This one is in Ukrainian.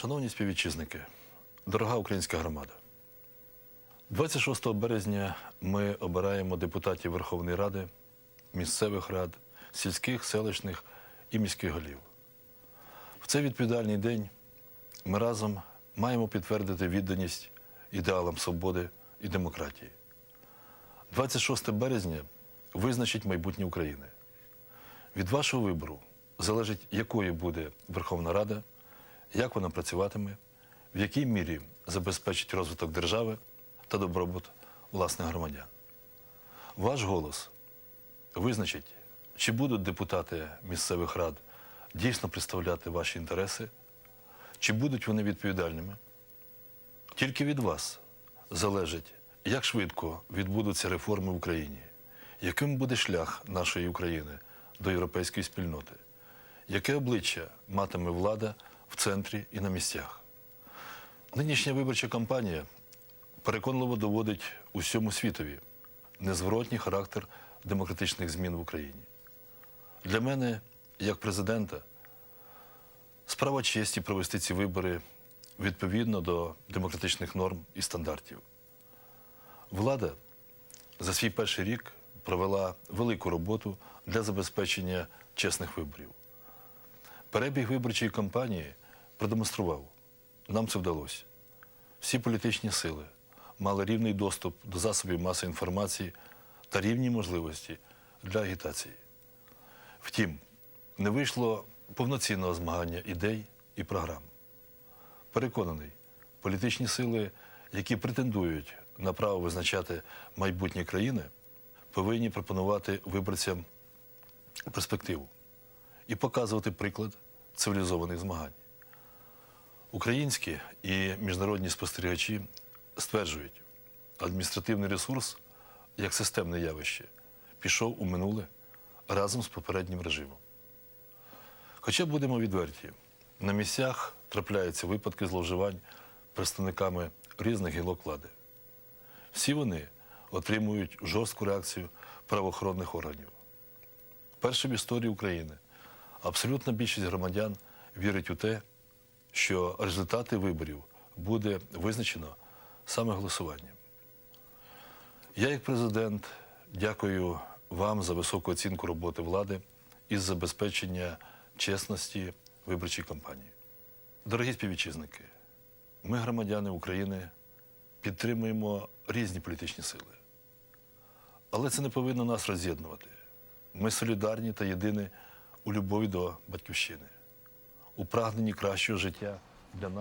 Шановні співвітчизники, дорога українська громада. 26 березня ми обираємо депутатів Верховної Ради, місцевих рад, сільських, селищних і міських голів. В цей відповідальний день ми разом маємо підтвердити відданість ідеалам свободи і демократії. 26 березня визначить майбутнє України. Від вашого вибору залежить, якою буде Верховна Рада, як вона працюватиме, в якій мірі забезпечить розвиток держави та добробут власних громадян. Ваш голос визначить, чи будуть депутати місцевих рад дійсно представляти ваші інтереси, чи будуть вони відповідальними. Тільки від вас залежить, як швидко відбудуться реформи в Україні, яким буде шлях нашої України до європейської спільноти, яке обличчя матиме влада в центрі і на місцях. Нинішня виборча кампанія переконливо доводить усьому світові незворотній характер демократичних змін в Україні. Для мене, як президента, справа честі провести ці вибори відповідно до демократичних норм і стандартів. Влада за свій перший рік провела велику роботу для забезпечення чесних виборів. Перебіг виборчої кампанії продемонстрував, нам це вдалося. Всі політичні сили мали рівний доступ до засобів масової інформації та рівні можливості для агітації. Втім, не вийшло повноцінного змагання ідей і програм. Переконаний, політичні сили, які претендують на право визначати майбутнє країни, повинні пропонувати виборцям перспективу і показувати приклад цивілізованих змагань. Українські і міжнародні спостерігачі стверджують, адміністративний ресурс як системне явище пішов у минуле разом з попереднім режимом. Хоча будемо відверті, на місцях трапляються випадки зловживань представниками різних гілок влади. Всі вони отримують жорстку реакцію правоохоронних органів. Перше в історії України абсолютна більшість громадян вірить у те, що результати виборів буде визначено саме голосуванням. Я, як президент, дякую вам за високу оцінку роботи влади із забезпечення чесності виборчої кампанії. Дорогі співвітчизники, ми, громадяни України, підтримуємо різні політичні сили. Але це не повинно нас роз'єднувати. Ми солідарні та єдині у любові до батьківщини, у прагненні кращого життя для нас.